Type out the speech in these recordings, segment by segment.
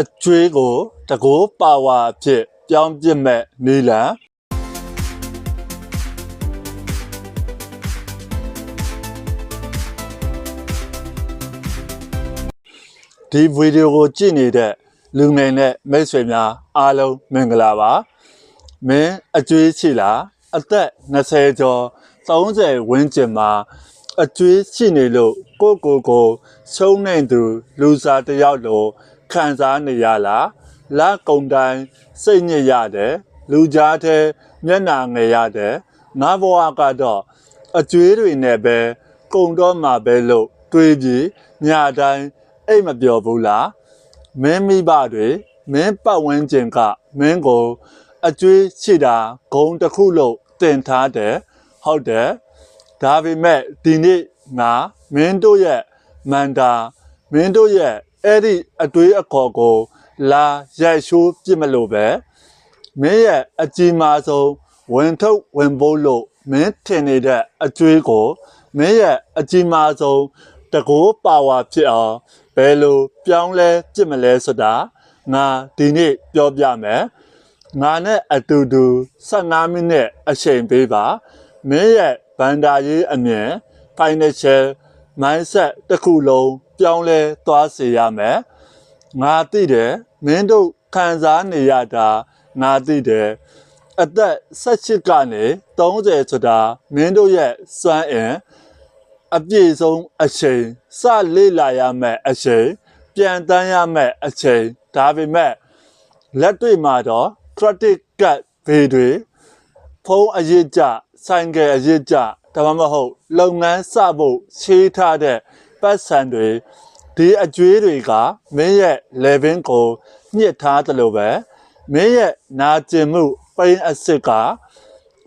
အကျွေးကိုတကိုးပါဝါအဖြစ်ပြောင်းပြစ်မဲ့နီလန်ဒီဗီဒီယိုကိုကြည့်နေတဲ့လူငယ်နဲ့မိတ်ဆွေများအားလုံးမင်္ဂလာပါမင်းအကျွေးရှိလားအသက်20ကျော်30ဝန်းကျင်မှာအကျွေးရှိနေလို့ကိုယ့်ကိုယ်ကိုဆုံးနေသူလူစားတစ်ယောက်လို ခံစားနေရလားလက်ကုံတိုင်းစိတ်ညစ်ရတယ်လူကြားထဲမျက်နာငယ်ရတယ်ငါဘဝကတော့အကျွေးတွေနဲ့ပဲကုံတော့မှာပဲလို့တွေးပြီးညတိုင်းအိတ်မပြောဘူးလားမင်းမိဘတွေမင်းပတ်ဝန်းကျင်ကမင်းကို အကျွေးရှိတာဂုံတစ်ခုလို့တင်ထားတယ်ဟုတ်တယ်ဒါပေမဲ့ဒီနေ့ငါမင်းတို့ရဲ့မန္တာမင်းတို့ရဲ့ အဲ့ဒီအတွေးအခေါ်ကိုလာရိုက်ရှိုးပြစ်မလို့ပဲမင်းရဲ့အကြီးမားဆုံးဝင်ထုတ်ဝင်ပိုးလို့မင်းထင်နေတဲ့အကျွေးကိုမင်းရဲ့အကြီးမားဆုံးတကိုးပါဝါဖြစ်အောင်ဘယ်လိုပြောင်းလဲပြစ်မလဲဆိုတာငါဒီနေ့ပြောပြမယ်ငါနဲ့အတူတူ15မိနစ်အချိန်ပေးပါမင်းရဲ့ဘန္တာရေးအမြင် financial mindset တစ်ခုလုံး ပြောင်းလဲသွားစေရမယ်ငါသိတယ်မင်းတို့ခံစားနေရတာငါသိတယ်အသက်18ကနေ30ဆိုတာမင်းတို့ရဲ့စွမ်းအင်အပြည့်ဆုံးအချိန်စလေ့လာရမယ်အချိန်ပြန်တန်းရမယ်အချိန်ဒါပေမဲ့လက်တွေ့မှာတော့ credit card ဘေးတွေဖုန်းအရေးကြဆိုင်ကယ်အရေးကြဒါမှမဟုတ်လုပ်ငန်းစဖို့ရှေးထားတဲ့ ပတ်စံတွေဒီအကျွေးတွေကမင်းရဲ့ level ကိုညှစ်ထားတယ်လို့ပဲမင်းရဲ့နာကျင်မှုပိန်းအစ်စ်က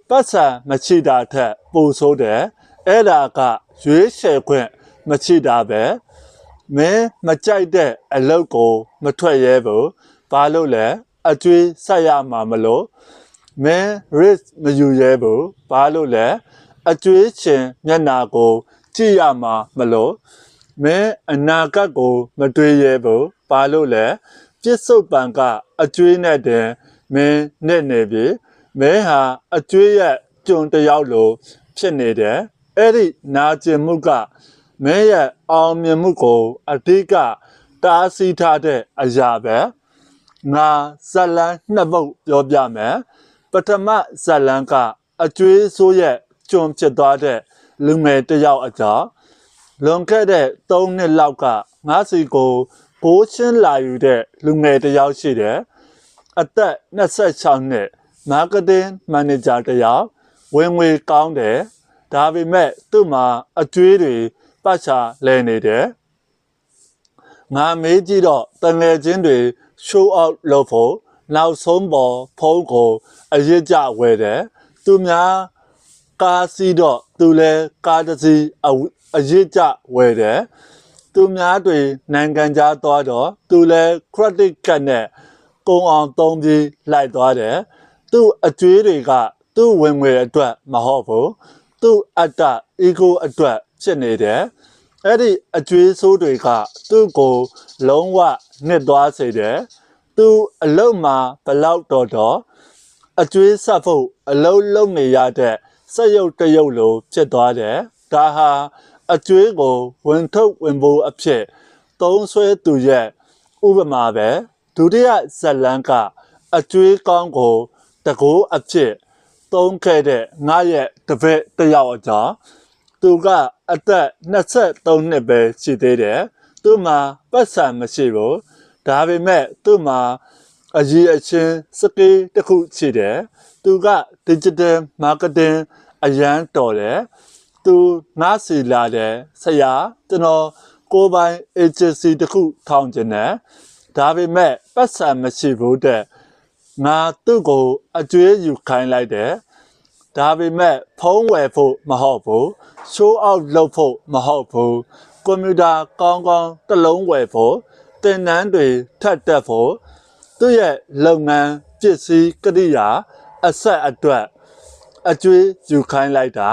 ပတ်စံမရှိတာထက်ပိုဆိုးတယ်အဲ့ဒါကရွေးချယ်ခွင့်မရှိတာပဲမင်းမကြိုက်တဲ့အလုပ်ကို မထွက်ရဲဘူးဘာလို့လဲအကျွေးဆက်ရမှာမလို့မင်း risk မယူရဲဘူးဘာလို့လဲအကျွေးချင်မျက်နာကို ကြည့်ရမှာမလို့ မင်းအနာဂတ်ကို မတွေးရဲဘူးဘာလို့လဲပြစ်စုံပံကအကျွေးနဲ့တင်မင်းနဲ့နေပြီမင်းဟာအကျွေးရဲ့ကြုံတစ်ယောက်လိုဖြစ်နေတယ်အဲ့ဒီနာကျင်မှုကမင်းရဲ့အောင်မြင်မှုကိုအဓိကတားဆီးထားတဲ့အရာပဲငါဇလန်းနှစ်ပုတ်ပြောပြမယ်ပထမဇလန်းကအကျွေးဆိုးရဲ့ကြုံဖြစ်သွားတဲ့လူငယ်တစ်ယောက်အကြောင်း လွန်ခဲ့တဲ့3နှစ်လောက်ကငါးစီကိုဘိုးချင်းလာယူတဲ့လူငယ်တစ်ယောက်ရှိတယ်အသက်26နှစ်မာကတင်မန်နေဂျာတစ်ယောက်ဝင်ငွေကောင်းတယ်ဒါပေမဲ့သူ့မှာအကျွေးတွေပတ်ချလဲနေတယ်ငါမေးကြည့်တော့တငယ်ချင်းတွေ show out လုပ်ဖို့နောက်ဆုံးပေါ်ဖုန်းကိုအရစ်ကြဝယ်တယ်သူများကားစီးတော့သူလဲကားတစ်စီး အဝအရစ်ကြဝယ်တယ်သူများတွေနိုင်ငံခြားသွားတော့သူလဲ credit card နဲ့ကုန်အောင်သုံးပြီးလိုက်သွားတယ်သူ့အကျွေးတွေကသူ့ဝင်ငွေအတွက်မဟုတ်ဘူးသူ့အတ္တ ego အတွက်ဖြစ်နေတယ်အဲ့ဒီအကျွေးဆိုးတွေကသူ့ကို လုံးဝနှစ်သွားစေတယ်သူအလုတ်မှာဘလောက်တော်တော်အကျွေးဆက်ဖို့အလုံးလုံးနေရတဲ့စက်ရုပ်တရုပ်လိုဖြစ်သွားတယ်ဒါဟာ အကျွေးကိုဝင်ထုတ်ဝင်ဖို့အဖြစ်သုံးဆွဲသူရဲ့ဥပမာပဲဒုတိယဇလန်းကအကျွေးကောင်းကိုတကိုးအဖြစ်သုံးခဲ့တဲ့ငါရဲ့တပည့်တစ်ယောက်အကြောင်းသူကအသက်23နှစ်ပဲရှိသေးတယ်သူ့မှာပတ်စံမရှိဘူးဒါပေမဲ့သူ့မှာအရေးအချင်းစကေးတစ်ခုရှိတယ်သူက digital marketing အရန်တော်တယ် သူငါစီလာတယ်ဆရာကျွန်တော်ကိုယ်ပိုင် agency တစ်ခုထောင်ကျင်တယ်ဒါပေမဲ့ပတ်စံမရှိဘူးတဲ့ငါသူ့ကိုအကျွေးယူခိုင်းလိုက်တယ်ဒါပေမဲ့ဖုံးဝယ်ဖို့မဟုတ်ဘူး show out လုပ်ဖို့မဟုတ်ဘူးကွန်ပျူတာကောင်းကောင်းတစ်လုံးဝယ်ဖို့သင်တန်းတွေထပ်တက်ဖို့သူ့ရဲ့လုပ်ငန်းပစ္စည်းကရိယာအဆက်အတွက် အကျွေးယူခိုင်းလိုက်တာ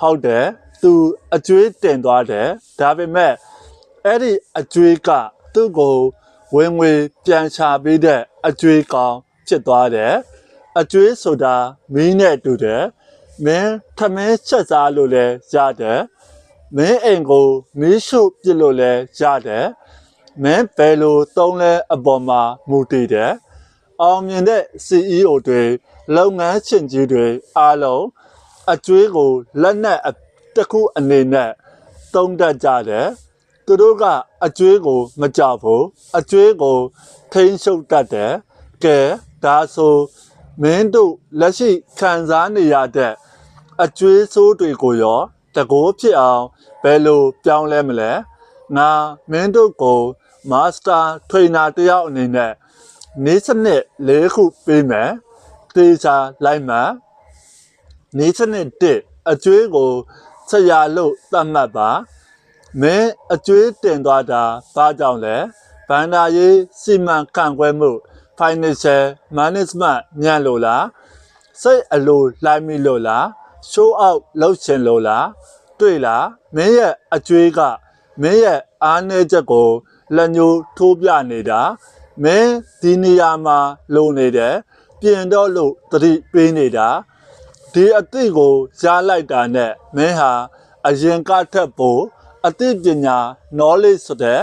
ဟုတ်တယ်သူအကျွေးတင်သွားတယ်ဒါပေမဲ့အဲ့ဒီအကျွေးကသူ့ကိုဝင်ငွေပြန်ချပေးတဲ့အကျွေးကောင်းဖြစ်သွားတယ်အကျွေးဆိုတာမီးနဲ့တူတယ်မင်းထမင်းချက်စားလို့လဲရတယ်မင်းအိမ်ကိုမီးရှို့ပြစ်လို့လဲရတယ်မင်းဘယ်လိုသုံးလဲအပေါ်မှာမူတည်တယ် အောင်မြင်တဲ့ CEO တွေလုပ်ငန်းရှင်ကြီးတွေအားလုံးအကျွေးကိုလက်နက်အတစ်ခုအနေနဲ့သုံးတတ်ကြတယ်သူတို့ကအကျွေးကိုမကြောက်ဘူးအကျွေးကိုထိန်းချုပ်တတ်တယ်ကဲဒါဆိုမင်းတို့လက်ရှိခံစားနေရတဲ့အကျွေးဆိုးတွေကိုရောတကိုးဖြစ်အောင်ဘယ်လိုပြောင်းလဲမလဲငါမင်းတို့ကိုမာစတာထရိနာတယောက်အနေနဲ့ နေ့စနစ်၄ခုပေးမယ်တေချာလိုက်မှနေ့စနစ်တစ်အကျွေးကိုဆက်ရလို့သတ်မှတ်ပါမင်းအကျွေးတင်သွားတာဘာကြောင့်လဲဘန္ဒာရေးစီမံခန့်ခွဲမှု financial management ညံ့လို့လားစိတ်အလိုလှိုင်းမိလို့လား show out လုပ်ချင်လို့လားတွေ့လားမင်းရဲ့အကျွေးကမင်းရဲ့အားနည်းချက်ကိုလက်ညှိုးထိုးပြနေတာ မင်းဒီနေရာမှာလုံနေတယ်ပြင်တော့လို့တတိပေးနေတာဒီအသည့်ကိုကြားလိုက်တာနဲ့မင်းဟာအရင်ကထက်ပိုအသိပညာ knowledge ဆိုတဲ့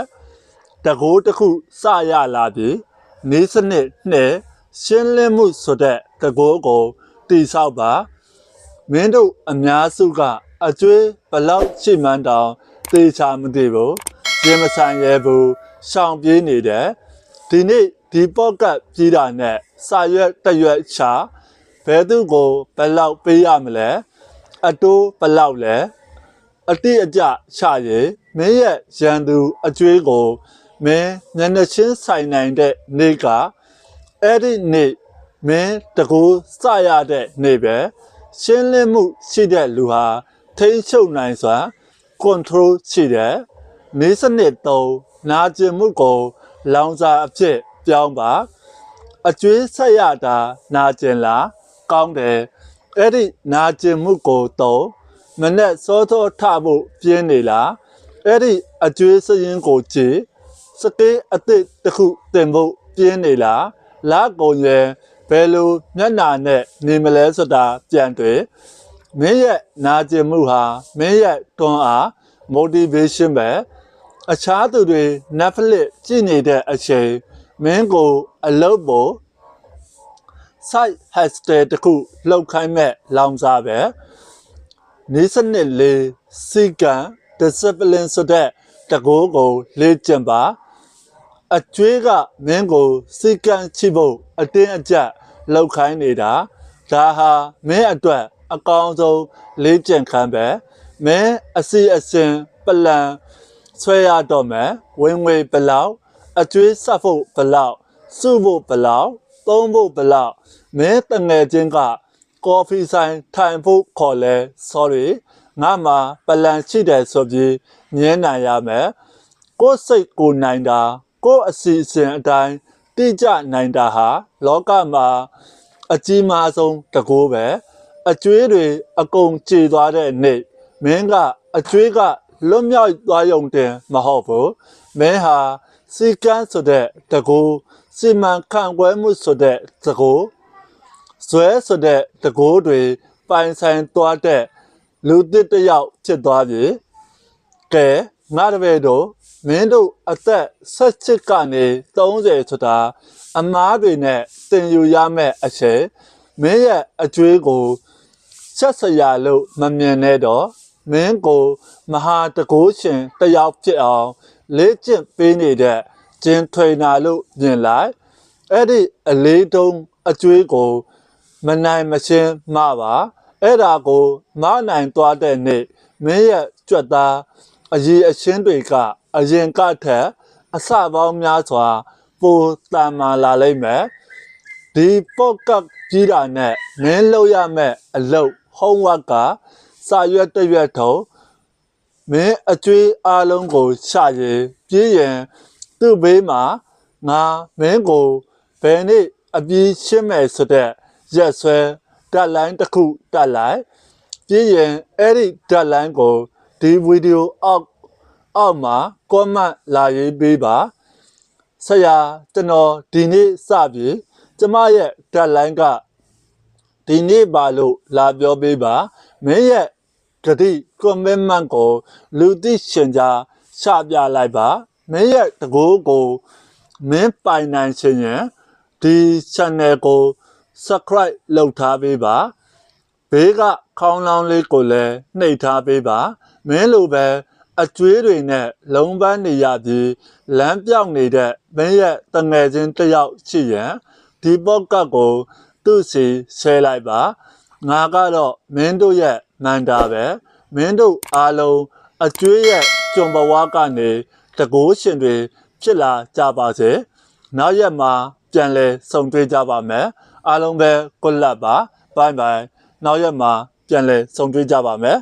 တကိုးတစ်ခုစရလာပြီနေစနစ်နဲ့ရှင်းလင်းမှုဆိုတဲ့တကိုးကိုတိဆောက်ပါမင်းတို့အများစုကအကျွေးဘလောက်ရှိမှန်းတောင်သေချာမသိဘူးပြင်မဆိုင်ရဲဘူးရှောင်ပြေးနေတယ် ဒီနေ့ဒီပေါ့ကတ်ပြီးတာနဲ့စာရွက်တရွက်ချဘယ်သူကိုဘယ်လောက်ပေးရမလဲအတိုးဘယ်လောက်လဲအတိအကျချရေမင်းရဲ့ရန်သူအကျွေးကိုမင်းညနေချင်းဆိုင်နိုင်တဲ့နေ့ကအဲ့ဒီနေ့မင်းတကူစရတဲ့နေ့ပဲရှင်းလင်းမှုရှိတဲ့လူဟာထိန်းချုပ်နိုင်စွာ control ရှိတယ်နေစနစ်သုံးနာကျင်မှုကို လောင်စာအဖြစ်ပြောင်းပါအကျွေးဆက်ရတာနာကျင်လားကောင်းတယ်အဲ့ဒီနာကျင်မှုကိုတော့မနဲ့စောစောထဖို့ပြင်းနေလားအဲ့ဒီအကျွေးစရင်ကိုကြည့်စကေးအစ်စ်တစ်ခုတင်ဖို့ပြင်းနေလားလာကုန်ရဲ့ဘယ်လိုမျက်နာနဲ့နေမလဲဆိုတာပြန်တွေ့မင်းရဲ့နာကျင်မှုဟာမင်းရဲ့တွန်းအား motivation ပဲ အခြားသူတွေ Netflix ကြည့်နေတဲ့အချိန်မင်းကို အလုပ်ပေါ် site hashtag တခုလှုပ်ခိုင်းမဲ့လောင်စားပဲနေစနစ်လေးစီကံ discipline ဆိုတဲ့တကိုးကို လေ့ကျင့်ပါအကျွေးကမင်းကိုစီကံချိဖို့အတင်းအကျပ်လှုပ်ခိုင်းနေတာဒါဟာမင်းအတွက် အကောင်းဆုံးလေ့ကျင့်ခန်းပဲမင်းအစီအစဉ်ပလန် ဆွဲရတော့မယ်ဝင်ငွေဘလောက်အကျွေးဆက်ဖို့ဘလောက်စုဖို့ဘလောက်သုံးဖို့ဘလောက်မဲတငယ်ချင်းကကော်ဖီဆိုင်ထိုင်ဖို့ခေါ်လဲ sorry ငါမှာပလန်ရှိတယ်ဆိုပြီးညင်းနိုင်ရမယ်ကိုယ်စိတ်ကိုနိုင်တာကိုယ်အစီအစဉ်အတိုင်းတိကျနိုင်တာဟာ လောကမှာအကြီးမားဆုံးတကိုးပဲအကျွေးတွေအကုန်ကြေသွားတဲ့နေ့မင်းကအကျွေးက လွတ်မြောက်သွားရုံတင်မဟုတ်ဘူးမင်းဟာစီကန်းဆိုတဲ့တကူစီမံခန့်ခွဲမှုဆိုတဲ့တကူဇွဲဆိုတဲ့တကူတွေပိုင်ဆိုင်သွားတဲ့လူသစ်တစ်ယောက်ဖြစ်သွားပြီကဲငါတပည့်တို့မင်းတို့အသက်16ကနေ30ဆိုတာအမားတွေနဲ့တင်ယူရမယ့်အချက်မင်းရဲ့အကျွေးကိုဆက်စရာလို့မမြင်နဲ့တော့ မင်းကိုမဟာတကိုးရှင်တယောက်ဖြစ်အောင်လေ့ကျင့်ပေးနေတဲ့ဂျင်ထရိနာလို့မြင်လိုက်အဲ့ဒီအလေးတုံးအကျွေးကို မနိုင်မရှင်းမပါအဲ့ဒါကိုမနိုင်သွားတဲ့နေ့မင်းရဲ့ကြွက်သားအရေးအရှင်းတွေကအရင်ကထက်အစပေါင်းများစွာပိုတန်မာလာလိမ့်မယ်ဒီပေါ့ကတ်ကြီးတာနဲ့မင်းလုပ်ရမယ့်အလုပ် homework က စာရွက်တရွက်ထုံမင်းအကျွေးအားလုံးကိုရှာရင်ပြေးရင်သူ့ဘေးမှာငါမင်းကိုဘယ်နေ့အပြေးရှင်းမယ်ဆိုတဲ့ရက်ဆွဲတက်လိုင်းတစ်ခုတက်လိုက်ပြေးရင်အဲ့ဒီတက်လိုင်းကိုဒီဗီဒီယိုအောက်အောက်မှာ comment လာရေးပေးပါဆရာကျွန်တော်ဒီနေ့စပြီကျမရဲ့ deadline ကဒီနေ့ပါလို့လာပြောပေးပါ မင်းရဲ့ဂတိ commitment ကိုလူသိရှင်ကြားချပြလိုက်ပါမင်းရဲ့တကူကိုမင်းပိုင်နိုင်ခြင်းရင်ဒီ channel ကို subscribe လုပ်ထားပေးပါဘေးကခေါင်းလောင်းလေးကိုလည်းနှိပ်ထားပေးပါမင်းလိုပဲအကျွေးတွေနဲ့လုံးပန်းနေရပြီးလမ်းပြောက်နေတဲ့မင်းရဲ့တငယ်ချင်းတစ်ယောက်ရှိရင်ဒီပေါ့ကတ်ကိုသူ့စီဆဲလိုက်ပါ ငါကတော့မင်းတို့ရဲ့မန်တာပဲမင်းတို့အားလုံးအကျွေးရဲ့ကြုံဘဝကနေတကိုးရှင်တွေဖြစ်လာကြပါစေနောက်ရက်မှာပြန်လဲဆုံတွေ့ကြပါမယ်အားလုံးပဲကွတ်လပ်ပါဘိုင်ဘိုင်နောက်ရက်မှာပြန်လဲဆုံတွေ့ကြပါမယ်